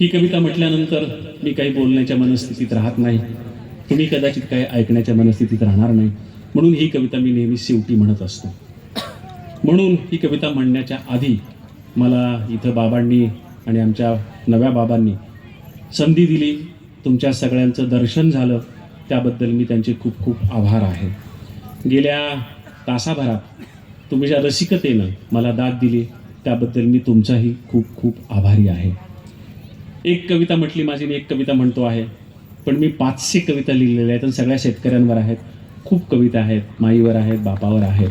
ही कविता म्हटल्यानंतर मी काही बोलण्याच्या मनस्थितीत राहत नाही. तुम्ही कदाचित काही ऐकण्याच्या मनस्थितीत राहणार नाही. म्हणून ही कविता मी नेहमी शेवटी म्हणत असतो. म्हणून ही कविता म्हणण्याच्या आधी मला इथं बाबांनी आणि आमच्या नव्या बाबांनी संधी दिली. तुमच्या सगळ्यांचं दर्शन झालं. त्याबद्दल मी त्यांचे खूप खूप आभार आहे. गेल्या तासाभरात तुम्ही ज्या रसिकतेनं मला दाद दिली त्याबद्दल मी तुमचाही खूप खूप आभारी आहे. एक कविता म्हटली माझी मी एक कविता म्हणतो आहे. पण मी पाचशे कविता लिहिलेल्या आहेत आणि सगळ्या शेतकऱ्यांवर आहेत. खूप कविता आहेत माईवर आहेत बापावर आहेत.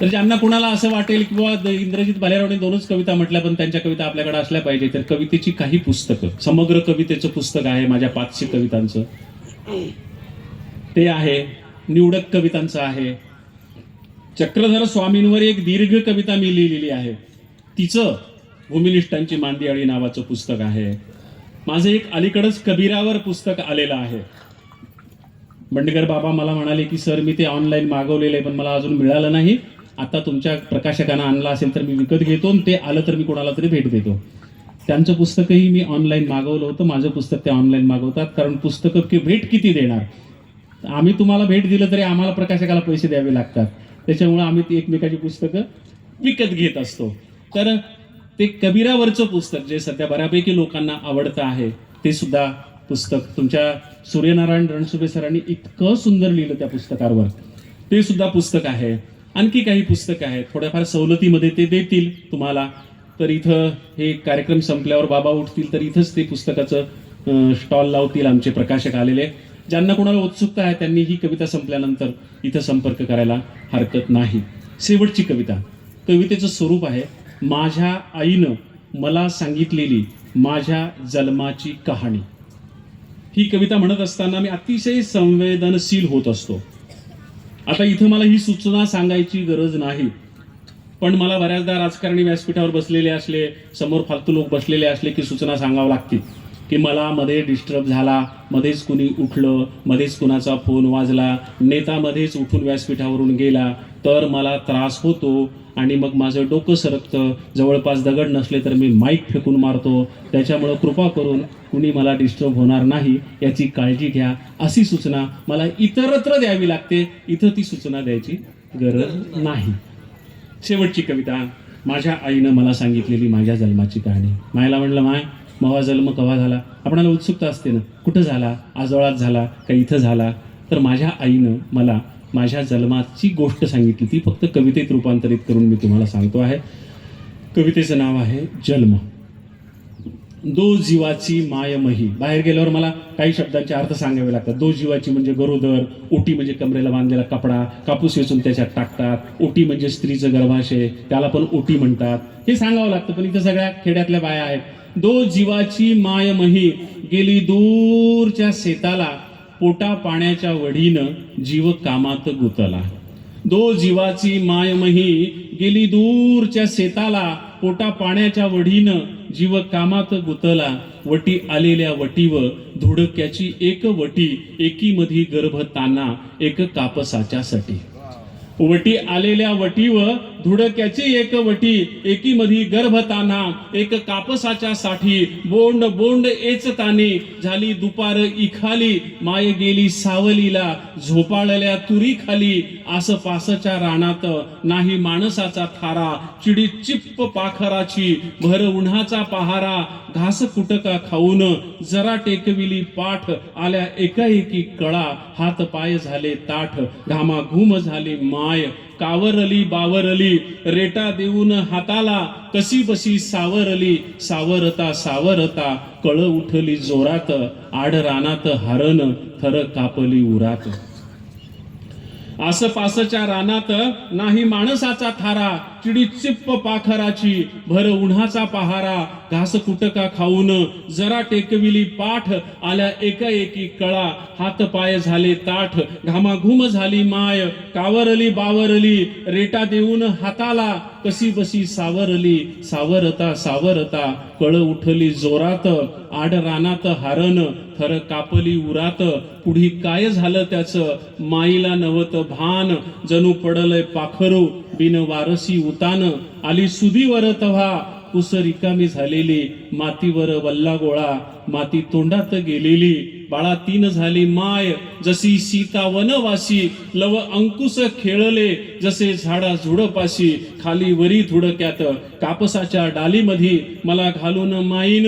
तर ज्यांना कुणाला असं वाटेल किंवा द- इंद्रजित भालेरावने दोनच कविता म्हटल्या पण त्यांच्या कविता आपल्याकडे असल्या पाहिजे तर कवितेची काही पुस्तकं समग्र कवितेचं पुस्तक आहे माझ्या पाचशे कवितांचं. ते आहे निवडक कवितांचं आहे. चक्रधर स्वामींवर एक दीर्घ कविता मी लिहिलेली आहे. तिचं भूमिनिष्ठांची मांदियाळी नावाचं पुस्तक आहे. माझं एक अलीकडंच कबीरावर पुस्तक आलेलं आहे. बंडगर बाबा मला म्हणाले की सर मी ते ऑनलाईन मागवलेलं आहे पण मला अजून मिळालं नाही. आता तुमच्या प्रकाशकानं आणलं असेल तर मी विकत घेतो आणि ते आलं तर मी कोणाला तरी भेट देतो. त्यांचं पुस्तकही मी ऑनलाईन मागवलं होतं. माझं पुस्तक ते ऑनलाईन मागवतात कारण पुस्तकं की भेट किती देणार? आम्ही तुम्हाला भेट दिलं तरी आम्हाला प्रकाशकाला पैसे द्यावे लागतात. त्याच्यामुळे आम्ही ती एकमेकाची पुस्तकं विकत घेत असतो. तर ते कबीरावरचं पुस्तक जे सध्या बऱ्यापैकी लोकांना आवडतं आहे ते सुद्धा पुस्तक तुमच्या सूर्यनारायण रणसुभे सरांनी इतकं सुंदर लिहिलं त्या पुस्तकावर. ते सुद्धा पुस्तक आहे. आणखी काही पुस्तकं आहेत थोड्याफार सवलतीमध्ये ते देतील तुम्हाला. तर इथं हे कार्यक्रम संपल्यावर बाबा उठतील तर इथंच ते पुस्तकाचं स्टॉल लावतील आमचे प्रकाशक आलेले. ज्यांना कोणाला उत्सुकता आहे त्यांनी ही कविता संपल्यानंतर इथं संपर्क करायला हरकत नाही. शेवटची कविता. कवितेचं स्वरूप आहे माझ्या आईनं मला सांगितलेली माझ्या जन्माची कहाणी. ही कविता म्हणत असताना मी अतिशय संवेदनशील होत असतो. आता इथं मला ही सूचना सांगायची गरज नाही. पण मला बऱ्याचदा राजकारणी व्यासपीठावर बसलेले असले समोर फालतू लोक बसलेले असले की सूचना सांगावं लागतील की मला मध्ये डिस्टर्ब झाला मध्येच कुणी उठलं मध्येच कुणाचा फोन वाजला नेता मध्येच उठून व्यासपीठावरून गेला तर मला त्रास होतो आणि मग माझं डोकं सरकतं. जवळपास दगड नसले तर मी माईक फेकून मारतो. त्याच्यामुळं कृपा करून कुणी मला डिस्टर्ब होणार नाही याची काळजी घ्या. अशी सूचना मला इतरत्र द्यावी लागते. इथं ती सूचना द्यायची गरज नाही. शेवटची कविता. माझ्या आईनं मला सांगितलेली माझ्या जन्माची कहाणी. मायला म्हणलं माय मवा जन्म कवा झाला? आपणाला उत्सुकता असते ना. कुठं झाला? आजोळात झाला का इथं झाला? तर माझ्या आईनं मला माझ्या जन्माची गोष्ट सांगितली ती फक्त कवितेत रूपांतरित करून मी तुम्हाला सांगतो आहे. कवितेचं नाव आहे जन्म. दो जीवाची मायमही. बाहेर गेल्यावर मला काही शब्दांचे अर्थ सांगावे लागतात. दो जीवाची म्हणजे गरोदर ओटी म्हणजे कमरेला बांधलेला कपडा कापूस वेचून त्याच्यात टाकतात ओटी म्हणजे स्त्रीचं गर्भाशय त्याला पण ओटी म्हणतात. हे सांगावं लागतं पण इथं सगळ्या खेड्यातल्या बाया आहेत. दो जीवाची मायमही. गेली दूरच्या शेताला पोटा पाण्याच्या वढीनं जीव कामात गुतला. दो जीवाची मायमही गेली दूरच्या शेताला पोटा पाण्याच्या वढीनं जीव कामात गुतला. वटी आलेल्या वटीव धुडक्याची एक वटी एकीमधी गर्भ ताना एक कापसाच्यासाठी. वटी आलेल्या वटी व धुडक्याची एक वटी एकीमधी गर्भताना एक कापसाच्या साठी बोंड बोंड एचताने झाली दुपार इखाली माय गेली सावलीला झोपाळल्या तुरी खाली आसपासच्या रानात नाही माणसाचा थारा चिडी चिप्प पाखराची भर उन्हाचा पहारा घास कुटका खाऊन जरा टेकविली पाठ आल्या एकाएकी कळा हात पाय झाले ताठ घामा घुम मा माय कावरली बावरली रेटा देऊन हाताला कशी बशी सावरली सावरता सावरता कळ उठली जोरात आड रानात हरण थर कापली उरात. आसपासच्या रानात नाही माणसाचा थारा चिडी चिप्प पाखराची भर उन्हाचा पहारा. घास कुटका खाऊन जरा टेकविली पाठ आल्या एकाएकी कळा. हात पाय झाले ताठ घामाघूम झाली माय कावरली बावरली रेटा देऊन हाताला. कशी बशी सावरली सावरता सावरता कळ उठली जोरात आड रानात हारण थर कापली उरात पुढी काय झालं त्याचं? माईला नवत भान जणू पडलंय पाखरू बिन वारसी उतान आली सुदीवर तव्हा कुस रिकामी झालेली मातीवर वल्ला गोळा माती तोंडात गेलेली बाळा तीन झाली माय जशी सीता वनवासी लव अंकुश खेळले जसे झाडा झुडपाशी खाली वरी थुडक्यात कापसाच्या डालीमध्ये मला घालून माईन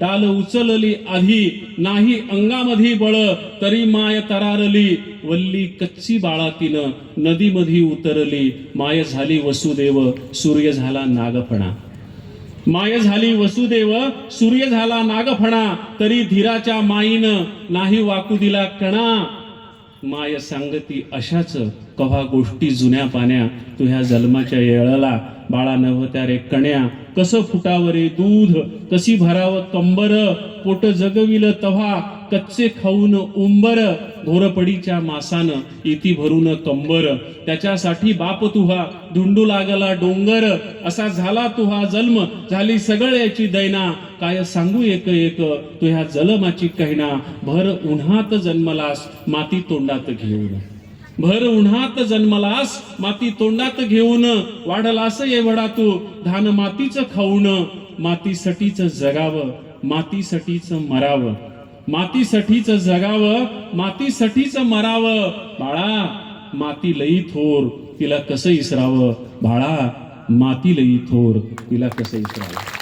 डाल उचलली आधी नाही अंगामध्ये बळ तरी माय तरारली वल्ली कच्ची बाळा तिनं नदीमध्ये उतरली माय झाली वसुदेव सूर्य झाला नागफणा. माय झाली वसुदेव सूर्य झाला नागफणा तरी धीराच्या माईन नाही वाकू दिला कणा. माय सांगती अशाच कव्हा गोष्टी जुन्या पाण्या तुह्या जन्माच्या येळाला बाळा नव्हत्या रे कण्या. कसं फुटावरे दूध? कशी भरावं कंबर? पोट जगविल तव्हा कच्चे खाऊन उंबर. घोरपडीच्या मासानं इति भरून कंबर. त्याच्यासाठी बाप तुहा धुंडू लागला डोंगर. असा झाला तुहा जन्म झाली सगळ्याची दैना. काय सांगू एक एक तुह्या जलमाची कहना भर उन्हात जन्मलास माती तोंडात घेऊन. भर उन्हात जन्मलास माती तोंडात घेऊन वाढलास एवढा तू धान मातीचं खाऊन मातीसाठीच जगावं मातीसाठीच मरावं मातीसाठीच जगावं मातीसाठीच मरावं बाळा माती लई थोर तिला कसं इसरावं? बाळा माती लई थोर तिला कसं इसरावं?